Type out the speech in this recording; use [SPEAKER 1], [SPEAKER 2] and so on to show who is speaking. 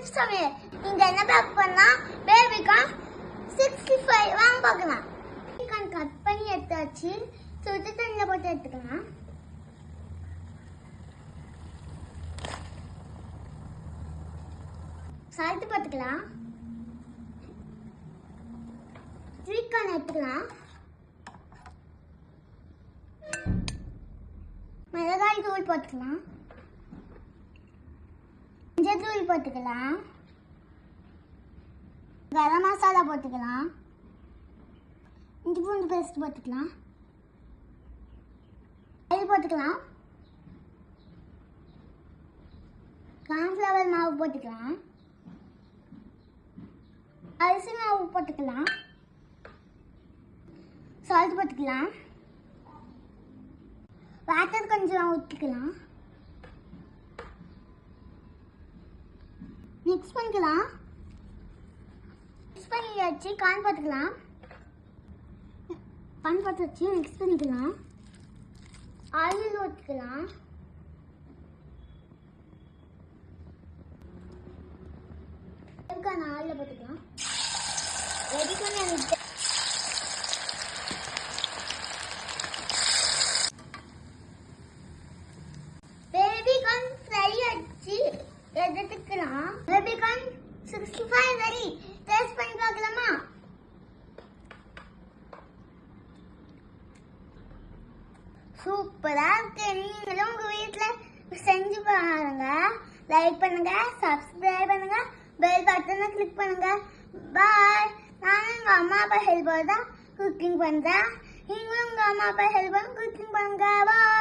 [SPEAKER 1] Tips சமையல் இங்க என்ன பார்க்க போனா பேபிகார்ன் சிக்ஸ்டி ஃபைவ் வாங்க பார்க்கலாம். பேபிகார்ன் கட் பண்ணி எடுத்தாச்சு. சுடு தண்ணியில் போட்டு எடுத்துக்கலாம். சால்ட்டு போட்டுக்கலாம் ஸ்வீட் எடுத்துக்கலாம். மிளகாய் தூள் போட்டுக்கலாம். போட்டுக்கலாம். கரம் மசாலா போட்டுக்கலாம். இஞ்சி பூண்டு பேஸ்ட் போட்டுக்கலாம். இது போட்டுக்கலாம். கார்ன்ஃப்ளவர் மாவு போட்டுக்கலாம். அரிசி மாவு போட்டுக்கலாம். சால்ட் போட்டுக்கலாம். வாட்டர் கொஞ்சம் ஊற்றிக்கலாம் மிக்ஸ் பண்ணிக்கலாம். மிக்ஸ் பண்ணி வச்சு கான் பார்த்துக்கலாம். கான் பார்த்து வச்சு மிக்ஸ் பண்ணிக்கலாம். ஆயில் ஊற்றிக்கலாம் ஆயில் போட்டுக்கலாம் ரெடி பண்ணி எடுத்துக்கலாம். ரபிகான் சிக்ஸ்டி ஃபைவ் வரி டேஸ்ட் பண்ணி பார்க்கலாமா? சூப்பரா இருக்கு. நீங்களும் உங்க வீட்டில் செஞ்சு பாருங்க. லைக் பண்ணுங்க சப்ஸ்கிரைப் பண்ணுங்க பெல் பட்டனை கிளிக் பண்ணுங்க. பாய் நானும் எங்க அம்மா அப்பா ஹெல்ப் தான் குக்கிங் பண்றேன். நீங்களும் உங்க அம்மா அப்பா ஹெல்ப் பண்ணி குக்கிங் பண்ணுங்க பாய்